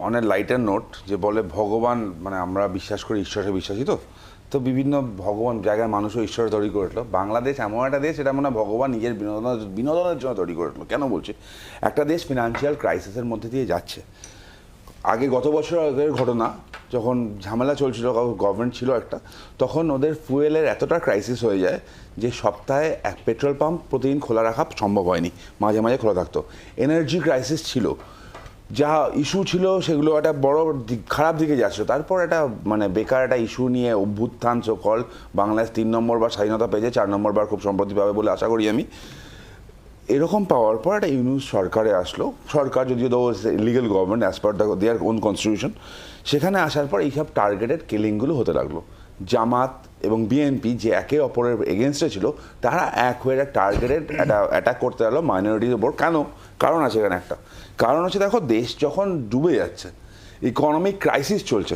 অনেক lighter note যে বলে ভগবান মানে আমরা বিশ্বাস করি, ঈশ্বরে বিশ্বাসী তো। তো বিভিন্ন ভগবান জায়গায় মানুষও ঈশ্বর তৈরি করে উঠল বাংলাদেশ এমন একটা দেশ এটা মনে হয় ভগবান নিজের বিনোদন বিনোদনের জন্য তৈরি করে উঠল কেন বলছি? একটা দেশ ফিনান্সিয়াল ক্রাইসিসের মধ্যে দিয়ে যাচ্ছে। আগে গত বছর আগের ঘটনা, যখন ঝামেলা চলছিল গভর্নমেন্ট ছিল একটা, তখন ওদের ফুয়েলের এতটা ক্রাইসিস হয়ে যায় যে সপ্তাহে এক পেট্রোল পাম্প প্রতিদিন খোলা রাখা সম্ভব হয়নি। মাঝে মাঝে খোলা থাকতো। এনার্জি ক্রাইসিস ছিল। যা ইস্যু ছিল সেগুলো একটা বড় খারাপ দিকে যাচ্ছিল তারপর একটা মানে বেকার একটা ইস্যু নিয়ে অভ্যুত্থান সকল বাংলাদেশ তিন নম্বর বা স্বাধীনতা পেয়েছে, চার নম্বর বার খুব সম্প্রতি পাবে বলে আশা করি আমি। এরকম পাওয়ার পর একটা ইউনুস সরকারে আসলো। সরকার যদিও though legal government as per the their own constitution সেখানে আসার পর এইসব টার্গেটেড কিলিংগুলো হতে লাগল। জামাত এবং বিএনপি যে একে অপরের এগেনস্টে ছিল, তারা এক হয়ে টার্গেটেড একটা অ্যাটাক করতে গেলো মাইনরিটির ওপর। কেন? কারণ আছে এখানে একটা। কারণ হচ্ছে দেখো, দেশ যখন ডুবে যাচ্ছে ইকোনমিক ক্রাইসিস চলছে,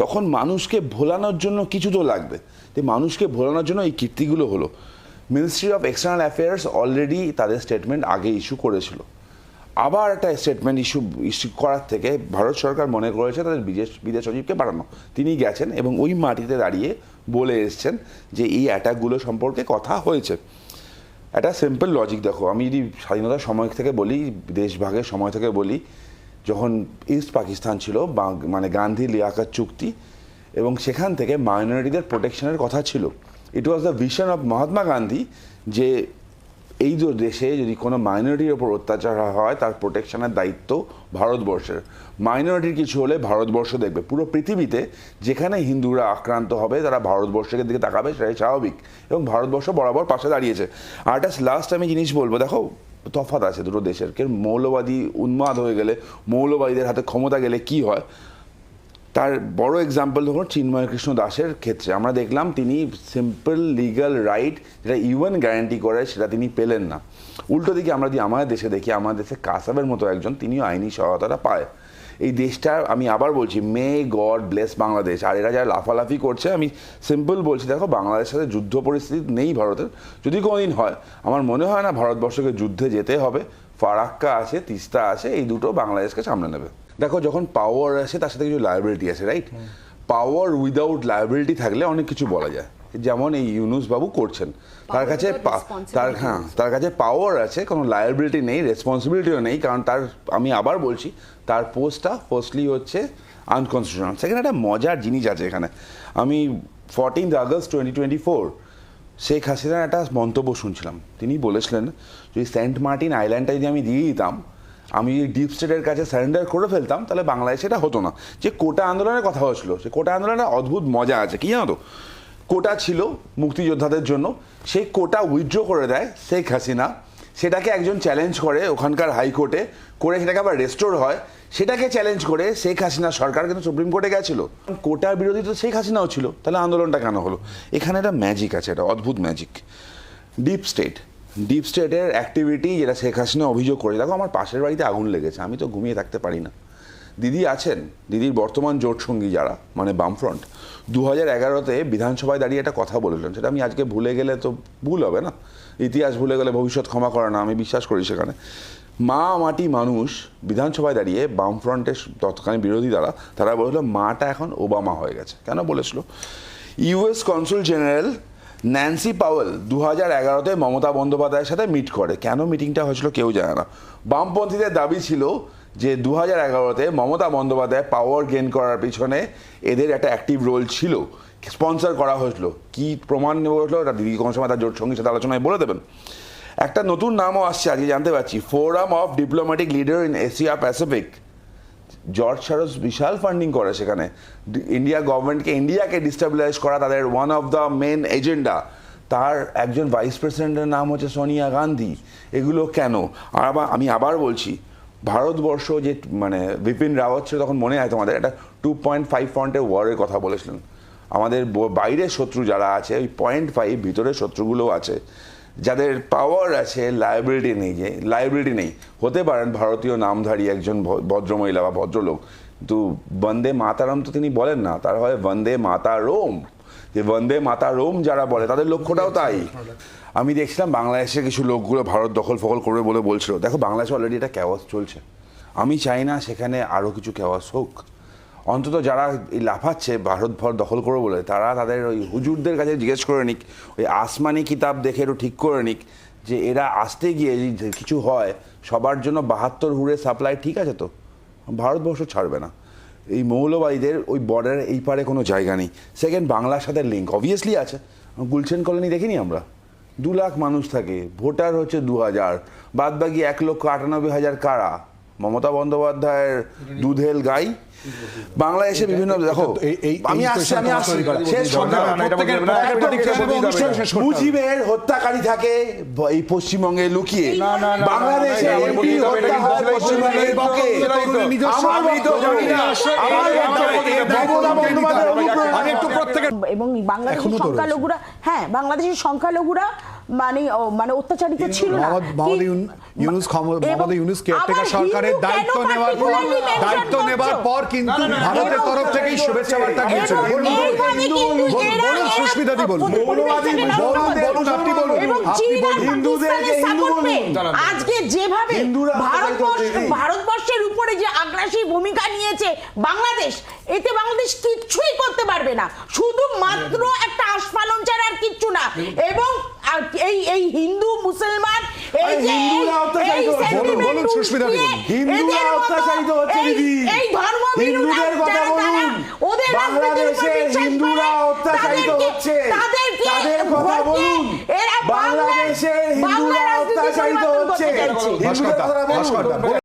তখন মানুষকে ভোলানোর জন্য কিছু তো লাগবে। তো মানুষকে ভোলানোর জন্য এই কীর্তিগুলো হলো। Ministry of external affairs already তাদের স্টেটমেন্ট আগে ইস্যু করেছিল। আবার একটা স্টেটমেন্ট ইস্যু ইস্যু করার থেকে ভারত সরকার মনে করেছে তাদের বিদেশ বিদেশ সচিবকে পাঠানো। তিনি গেছেন এবং ওই মাটিতে দাঁড়িয়ে বলে এসছেন যে এই অ্যাটাকগুলো সম্পর্কে কথা হয়েছে। একটা সিম্পল লজিক দেখো, আমি যদি স্বাধীনতার সময় থেকে বলি, দেশভাগের সময় থেকে বলি, যখন ইস্ট পাকিস্তান ছিল মানে গান্ধী লিয়াকার চুক্তি, এবং সেখান থেকে মাইনরিটিদের প্রোটেকশনের কথা ছিল it was the vision of Mahatma Gandhi যে এই যে দেশে যদি কোনো মাইনরিটির ওপর অত্যাচার হয়, তার প্রোটেকশনের দায়িত্ব ভারতবর্ষের। মাইনরিটির কিছু হলে ভারতবর্ষ দেখবে। পুরো পৃথিবীতে যেখানে হিন্দুরা আক্রান্ত হবে, তারা ভারতবর্ষের দিকে তাকাবে, সেটাই স্বাভাবিক। এবং ভারতবর্ষ বরাবর পাশে দাঁড়িয়েছে। আর লাস্ট আমি জিনিস বলব, দেখো, তফাৎ আছে দুটো দেশের। কেউ মৌলবাদী উন্মাদ হয়ে গেলে মৌলবাদীদের হাতে ক্ষমতা গেলে কি হয়? তার বড় এক্সাম্পল ধরুন চিন্ময় কৃষ্ণ দাসের ক্ষেত্রে। আমরা দেখলাম তিনি সিম্পল লিগ্যাল রাইট যেটা ইউএন গ্যারান্টি করে সেটা তিনি পেলেন না। উল্টো দিকে আমরা যদি আমাদের দেশে দেখি, আমাদের দেশে কাসাবের মতো একজন তিনিও আইনি সহায়তাটা পায়। এই দেশটা আমি আবার বলছি, মে, গড ব্লেস বাংলাদেশ। আর এরা যারা লাফালাফি করছে, আমি সিম্পল বলছি, দেখো, বাংলাদেশের সাথে যুদ্ধ পরিস্থিতি নেই ভারতের। যদি কোনোদিন হয়, আমার মনে হয় না ভারতবর্ষকে যুদ্ধে যেতে হবে। ফারাক্কা আছে, তিস্তা আছে, এই দুটো বাংলাদেশকে সামনে নেবে। দেখো যখন পাওয়ার আসে তার সাথে কিছু লাইবিলিটি আছে রাইট পাওয়ার উইদাউট লাইবিলিটি থাকলে অনেক কিছু বলা যায়। যেমন এই ইউনুস বাবু করছেন। তার কাছে পা- তার হ্যাঁ তার কাছে পাওয়ার আছে কোনো লায়াবিলিটি নেই রেসপন্সিবিলিটিও নেই কারণ তার আমি আবার বলছি তার পোস্টটা ফার্স্টলি হচ্ছে আনকনস্টিটিউশনাল সেখানে একটা মজার জিনিস আছে এখানে। আমি fourteenth August twenty twenty four Sheikh হাসিনার একটা মন্তব্য শুনছিলাম। তিনি বলেছিলেন যদি সেন্ট মার্টিন আইল্যান্ডটা যদি আমি দিয়ে দিতাম আমি ডিপ স্টেটের কাছে সারেন্ডার করে ফেলতাম, তাহলে বাংলাদেশে সেটা হতো না। যে কোটা আন্দোলনের কথা হচ্ছিল সে কোটা আন্দোলনের অদ্ভুত মজা আছে। কি জানো তো? কোটা ছিল মুক্তিযোদ্ধাদের জন্য। সেই কোটা উইথড্র করে দেয় শেখ হাসিনা। সেটাকে একজন চ্যালেঞ্জ করে ওখানকার হাইকোর্টে করে সেটাকে আবার রেস্টোর হয়। সেটাকে চ্যালেঞ্জ করে শেখ হাসিনা সরকার কিন্তু সুপ্রিম কোর্টে গেছিল। কোটার বিরোধী তো শেখ হাসিনাও ছিল। তাহলে আন্দোলনটা কেন হলো? এখানে একটা ম্যাজিক আছে এটা অদ্ভুত ম্যাজিক ডিপ স্টেট ডিপ স্টেটের অ্যাক্টিভিটি যেটা শেখ হাসিনা অভিযোগ করে দেখো আমার পাশের বাড়িতে আগুন লেগেছে, আমি তো ঘুমিয়ে থাকতে পারি না। দিদি আছেন, দিদির বর্তমান জোট সঙ্গী যারা মানে বামফ্রন্ট দু হাজার এগারোতে বিধানসভায় দাঁড়িয়ে একটা কথা বলেছিলেন, সেটা আমি আজকে ভুলে গেলে তো ভুল হবে না? ইতিহাস ভুলে গেলে ভবিষ্যৎ ক্ষমা করে না, আমি বিশ্বাস করি সেখানে। মা মাটি মানুষ বিধানসভায় দাঁড়িয়ে বামফ্রন্টের তৎকালীন বিরোধী দ্বারা, তারা বলেছিল মাটা এখন ওবামা হয়ে গেছে। কেন বলেছিল? US consul general Nancy Powell দু হাজার এগারোতে মমতা বন্দ্যোপাধ্যায়ের সাথে মিট করে। কেন মিটিংটা হয়েছিল কেউ জানে না। বামপন্থীদের দাবি ছিল যে দু হাজার এগারোতে মমতা বন্দ্যোপাধ্যায় পাওয়ার গেইন করার পিছনে এদের একটা অ্যাক্টিভ রোল ছিল। স্পন্সর করা হয়েছিল। কি প্রমাণ নেওয়া হয়েছিল এটা দিদি কোনো সময় তার জোট সঙ্গীর সাথে আলোচনায় বলে দেবেন। একটা নতুন নামও আসছে, আজকে জানতে পারছি। Forum of diplomatic leader in Asia Pacific George Soros Vishal funding করে সেখানে। ইন্ডিয়া গভর্নমেন্টকে ইন্ডিয়াকে ডিস্টাবিলাইজ করা তাদের one of the main agenda তার একজন ভাইস প্রেসিডেন্টের নাম হচ্ছে সোনিয়া গান্ধী এগুলো কেন? আবার আমি আবার বলছি, ভারতবর্ষ যে মানে বিপিন রাওয়াত ছিল তখন মনে হয় তোমাদের একটা টু পয়েন্ট ফাইভ পয়েন্টের ওয়ারের কথা বলেছিলেন। আমাদের বাইরের শত্রু যারা আছে, ওই পয়েন্ট ফাইভ ভিতরের শত্রুগুলোও আছে। যাদের পাওয়ার আছে লাইবিলিটি নেই যে লাইবিলিটি নেই। হতে পারেন ভারতীয় নামধারী একজন ভদ্রমহিলা বা ভদ্রলোক কিন্তু বন্দে মাতারাম তো তিনি বলেন না। তার হয় বন্দে মাতা রোম যে বন্দে মাতা রোম যারা বলে তাদের লক্ষ্যটাও তাই। আমি দেখছিলাম বাংলাদেশের কিছু লোকগুলো ভারত দখল ফখল করবে বলে বলছিল। দেখো বাংলাদেশে অলরেডি এটা ক্যাওয়াস চলছে। আমি চাই না সেখানে আরও কিছু কেওয়াস হোক। অন্তত যারা এই লাফাচ্ছে ভারতভর দখল করব বলে, তারা তাদের ওই হুজুরদের কাছে জিজ্ঞেস করে নিক, ওই আসমানি কিতাব দেখে একটু ঠিক করে নিক, যে এরা আসতে গিয়ে কিছু হয়, সবার জন্য বাহাত্তর হুড়ে সাপ্লাই ঠিক আছে তো? ভারতবর্ষ ছাড়বে না। এই মৌলবাদীদের ওই বর্ডারের এই পারে কোনো জায়গা নেই। সেকেন্ড বাংলার সাথে লিঙ্ক অবভিয়াসলি আছে। গুলশান কলোনি দেখিনি আমরা? দু লাখ মানুষ থাকে, ভোটার হচ্ছে দু হাজার, বাদবাকি এক লক্ষ আটানব্বই হাজার কারা? মমতা বন্দ্যোপাধ্যায়ের দুধেল গাই। বাংলাদেশে বিভিন্ন দেখো আমি আসছি আমি আসছি। মুজিবের হত্যাকারী থাকে এই পশ্চিমবঙ্গে লুকিয়ে। বাংলাদেশে এবং বাংলাদেশের। সংখ্যালঘুরা হ্যাঁ বাংলাদেশের সংখ্যালঘুরা মানে মানে অত্যাচারিত ছিল না। মোহাম্মদ- মোহাম্মদ কি- ইউন- ইউনুস ক্ষম- ইউনুস কেয়ারটেকার সরকারের দায়িত্ব নেওয়ার পর দায়িত্ব নেওয়ার পর কিন্তু ভারতের তরফ থেকেই শুভেচ্ছা বার্তা গিয়েছে বলুন, বলুন, এইভাবে কিন্তু বলুন, এরা- বলুন, এরা সুস্মিতা দি বলুন। পরিবেশ মৌলবাদী থেকে নষ্ট বলুন, আপনি বলুন। আপনি বলুন। হিন্দুদেরকে হিন্দু বলুন। আজকে যেভাবে ভারতবর্ষ ভারতবর্ষের উপরে যে আগ্রাসী ভূমিকা নিয়েছে বাংলাদেশ এতে বাংলাদেশ কিচ্ছুই করতে পারবে না। শুধুমাত্র একটা আস্ফালন ছাড়া আর কিচ্ছু না এবং আর এই এই হিন্দু মুসলমান এই আরে যে হিন্দুরা অত্যাচারিত বলুন, বলুন, সুস্মিতা বলুন। হিন্দুরা অত্যাচারিত হচ্ছে দিদি। হিন্দুদের কথা বলুন। বাংলাদেশে হিন্দুরা অত্যাচারিত হচ্ছে। তাদের কথা বলুন। বাংলাদেশে হিন্দুরা অত্যাচারিত হচ্ছে হিন্দুদের কথা বলুন। ভাস্কর দা,